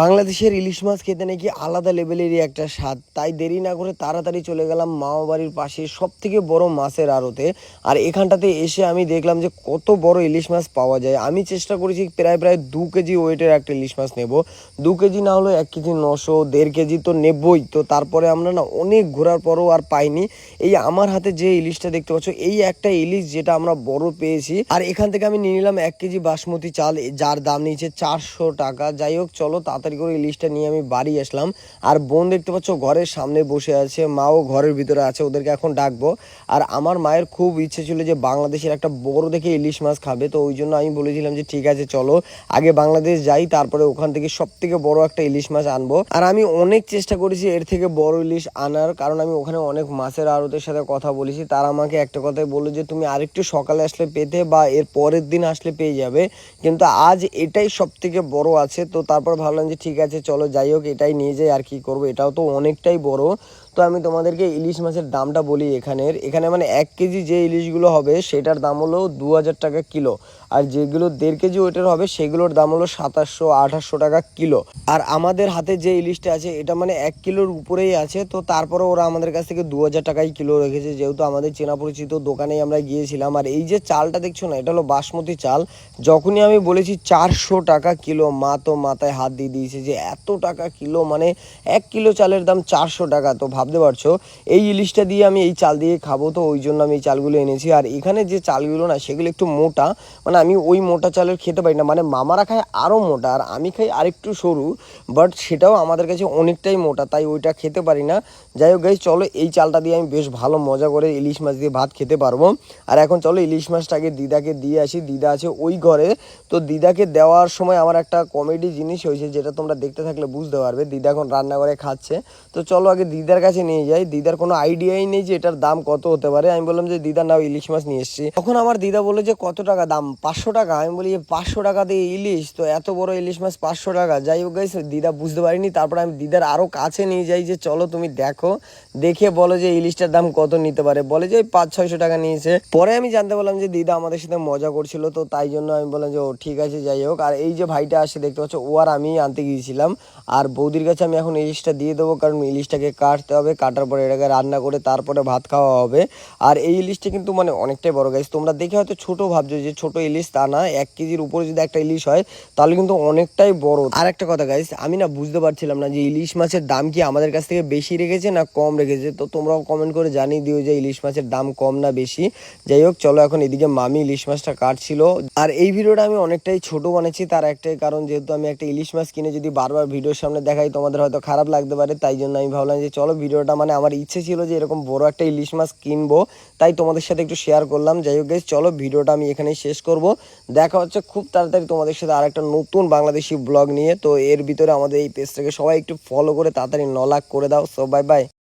বাংলাদেশের ইলিশ মাছ খেতে নাকি আলাদা লেভেলেরই একটা স্বাদ। তাই দেরি না করে তাড়াতাড়ি চলে গেলাম মামা বাড়ির পাশে সব থেকে বড় মাছের আড়তে। আর এখানটাতে এসে আমি দেখলাম যে কত বড় ইলিশ মাছ পাওয়া যায়। আমি চেষ্টা করেছি প্রায় প্রায় দু কেজি ওয়েটের একটা ইলিশ মাছ নেব। দু কেজি না হলেও এক কেজি নশো, দেড় কেজি তো নেবই। তো তারপরে আমরা না অনেক ঘোরার পরও আর পাইনি। এই আমার হাতে যে ইলিশটা দেখতে পাচ্ছ, এই একটা ইলিশ যেটা আমরা বড় পেয়েছি। আর এখান থেকে আমি নিয়ে নিলাম এক কেজি বাসমতি চাল, যার দাম নিয়েছে চারশো টাকা। যাই হোক, চলো তাড়াতাড়ি করে ইলিশটা নিয়ে আমি বাড়ি আসলাম। আর বোন দেখতে পাচ্ছ ঘরের সামনে বসে আছে, মাও ঘরের ভিতরে আছে, ওদেরকে এখন ডাকবো। আর আমার মায়ের খুব ইচ্ছে ছিল যে বাংলাদেশের একটা বড় দেখে ইলিশ মাছ খাবে, তো ওই জন্য আমি বলেছিলাম যে ঠিক আছে, চলো। আগে বাংলাদেশ যাই, তারপরে ওখান থেকে সব থেকে বড় একটা ইলিশ মাছ আনব। আর আমি অনেক চেষ্টা করেছি এর থেকে বড় ইলিশ আনার, কারণ আমি ওখানে অনেক মাছের আড়তের সাথে কথা বলেছি। তারা আমাকে একটা কথাই বলল যে, তুমি আরেকটু সকালে আসলে পেতে বা এর পরের দিন আসলে পেয়ে যাবে। কিন্তু আজ এটাই সব থেকে বড় আছে, তো তারপর ভাবলাম যে ঠিক আছে, চলো যাই হোক, এটাই নিয়ে যাই, আর কি করব? এটাও তো অনেকটাই বড়। তো আমি তোমাদেরকে ইলিশ মাছের দামটা বলি এখানের। এখানে মানে এক কেজি যে ইলিশগুলো হবে, সেটার দাম হলো দু হাজার টাকা কিলো। আর যেগুলো দেড় কেজি ওয়েটের হবে, সেগুলোর দাম হলো সাতাশশো, আঠাশশো টাকা কিলো। আর আমাদের হাতে যে ইলিশটা আছে, এটা মানে এক কিলোর উপরেই আছে। তো তারপরে ওরা আমাদের কাছ থেকে দু হাজার টাকাই কিলো রেখেছে, যেহেতু আমাদের চেনা পরিচিত দোকানেই আমরা গিয়েছিলাম। আর এই যে চালটা দেখছ না, এটা হলো বাসমতি চাল। যখনই আমি বলেছি চারশো টাকা কিলো, মা তো মাথায় হাত দিয়ে দিয়েছে যে এত টাকা কিলো মানে এক কিলো চালের দাম চারশো টাকা। তো ভাবতে পারছ? এই ইলিশটা দিয়ে আমি এই চাল দিয়ে খাব, তো ওই জন্য আমি এই চালগুলো এনেছি। আর এখানে যে চালগুলো না, সেগুলো একটু মোটা। মানে আমি ওই মোটা চালের খেতে পারি না। মানে মামারা খায় আরও মোটা, আর আমি খাই আরেকটু সরু। বাট সেটাও আমাদের কাছে অনেকটাই মোটা, তাই ওইটা খেতে পারি না। যাই হোক গাইজ চলো এই চালটা দিয়ে আমি বেশ ভালো মজা করে ইলিশ মাছ দিয়ে ভাত খেতে পারব। আর এখন চলো ইলিশ মাছটাকে দিদাকে দিয়ে আসি। দিদা আছে ওই ঘরে। তো দিদাকে দেওয়ার সময় আমার একটা কমেডি জিনিস হয়েছে, যেটা তোমরা দেখতে থাকলে বুঝতে পারবে। দিদা এখন রান্না করে খাচ্ছে। তো চলো আগে দিদার কাছে নিয়ে যাই, দিদার কোনো আইডিয়াই নেই যে এটার দাম কত হতে পারে। আমি বললাম যে, দিদা, নাও ইলিশ মাছ নিয়ে এসছি। তখন আমার দিদা বলে যে, কত টাকা দাম? পাঁচশো টাকা। আমি বলি পাঁচশো টাকা দিয়ে ইলিশ? তো এত বড় ইলিশ মাছ পাঁচশো টাকা? যাই হোক দিদা বুঝতে পারিনি। তারপর আমি দিদার আরও কাছে নিয়ে যাই যে, চলো তুমি দেখো, দেখে বলো যে, ইলিশটার দাম কত নিতে পারে। বলে যে পাঁচ ছয়শো টাকা নিয়েছে। পরে আমি জানতে পারলাম যে, দিদা আমাদের সাথে মজা করছিল। তো তাই জন্য আমি বললাম যে, ও, ঠিক আছে, যাই হোক। আর এই যে ভাইটা আসে, দেখতে পাচ্ছ, ও আর আমি আনতে গিয়েছিলাম। আর বৌদির কাছে আমি এখন ইলিশটা দিয়ে দেবো, কারণ ইলিশটাকে কাটতে হবে, কাটার পরে এটাকে রান্না করে তারপরে ভাত খাওয়া হবে। আর এই ইলিশটা কিন্তু মানে অনেকটাই বড় গাইস তোমরা দেখে হয়তো ছোট ভাবছ যে ছোট ইলিশ তা না, এক কেজির উপরে যদি একটা ইলিশ হয়, তাহলে কিন্তু অনেকটাই বড়। আর একটা কথা গাইস আমি না বুঝতে পারছিলাম না যে ইলিশ মাছের দাম কি আমাদের কাছ থেকে বেশি রেখেছে না কম রেখেছে। তো তোমরাও কমেন্ট করে জানিয়ে দিও যে ইলিশ মাছের দাম কম না বেশি। যাই হোক, চলো এখন এদিকে মামি ইলিশ মাছটা কাটছিল। আর এই ভিডিওটা আমি অনেকটাই ছোট বানাচ্ছি তার একটাই কারণ যেহেতু আমি একটা ইলিশ মাছ কিনে যদি বারবার ভিডিওর সামনে দেখাই, তোমাদের হয়তো খারাপ লাগতে পারে, তাই জন্য আমি ভাবলাম যে চলো ভিডিওটা মানে আমার ইচ্ছে ছিল যে এরকম বড় একটা ইলিশ মাছ কিনবো, তাই তোমাদের সাথে একটু শেয়ার করলাম। যাই হোক গেছি চলো ভিডিওটা আমি এখানেই শেষ করব। দেখা হচ্ছে খুব তাড়াতাড়ি তোমাদের সাথে আর একটা নতুন বাংলাদেশি ব্লগ নিয়ে। তো এর ভিতরে আমাদের এই পেজটাকে সবাই একটু ফলো করে তাড়াতাড়ি নলাক করে দাও। So bye bye